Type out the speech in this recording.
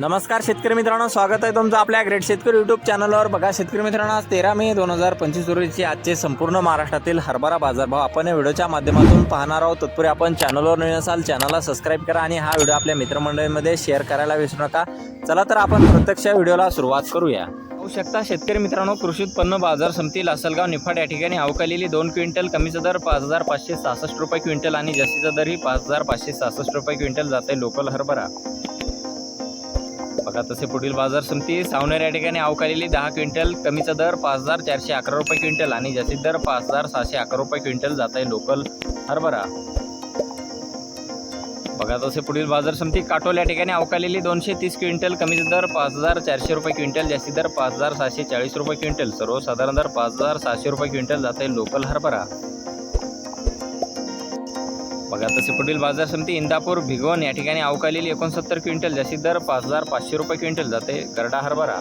नमस्कार शेतकरी मित्रांनो स्वागत आहे तुमचं आपल्या ग्रेट शेतकरी यूट्यूब चॅनलवर बघा शेतकरी मित्रांनो आज तेरा मे दोन हजार पंचवीस रोजीचे आजचे संपूर्ण महाराष्ट्रातील हरभरा बाजारभाव आपण या व्हिडिओच्या माध्यमातून पाहणार आहोत. तत्पूर्वी आपण चॅनलवर नवीन असाल चॅनलला सबस्क्राईब करा आणि हा व्हिडिओ आपल्या मित्रमंडळीमध्ये शेअर करायला विसरू नका. चला तर आपण प्रत्यक्ष व्हिडिओला सुरुवात करूया. पाहू शकता शेतकरी मित्रांनो कृषी उत्पन्न बाजार समिती लासलगाव निफाड या ठिकाणी अवकालेली दोन क्विंटल कमीचा दर पाच हजार पाचशे सहासष्ट रुपये क्विंटल आणि जास्तीचा दर ही पाच हजार पाचशे सहासष्ट रुपये क्विंटल जाते लोकल हरभरा. बघा तसे पुढील बाजार समिती सावनेर या ठिकाणी अवकालेली दहा क्विंटल कमीचा दर पाच हजार चारशे अकरा रुपये क्विंटल आणि जास्तीत दर पाच हजार सहाशे अकरा रुपये क्विंटल जात आहे लोकल हरभरा. बघा तसे पुढील बाजार समिती काटोल या ठिकाणी अवकालेली दोनशे तीस क्विंटल कमीचा दर पाच हजार चारशे रुपये क्विंटल जास्तीत दर पाच हजार सहाशे चाळीस रुपये क्विंटल. सर्वसाधारण दर पाच हजार सहाशे रुपये क्विंटल जात आहे लोकल हरभरा. बघा तसे पुढील बाजार समिती इंदापूर भिगवण या ठिकाणी अवकालेली एकोणसत्तर क्विंटल जास्तीत दर पाच हजार पाचशे रुपये क्विंटल जाते. करडा हरभरा.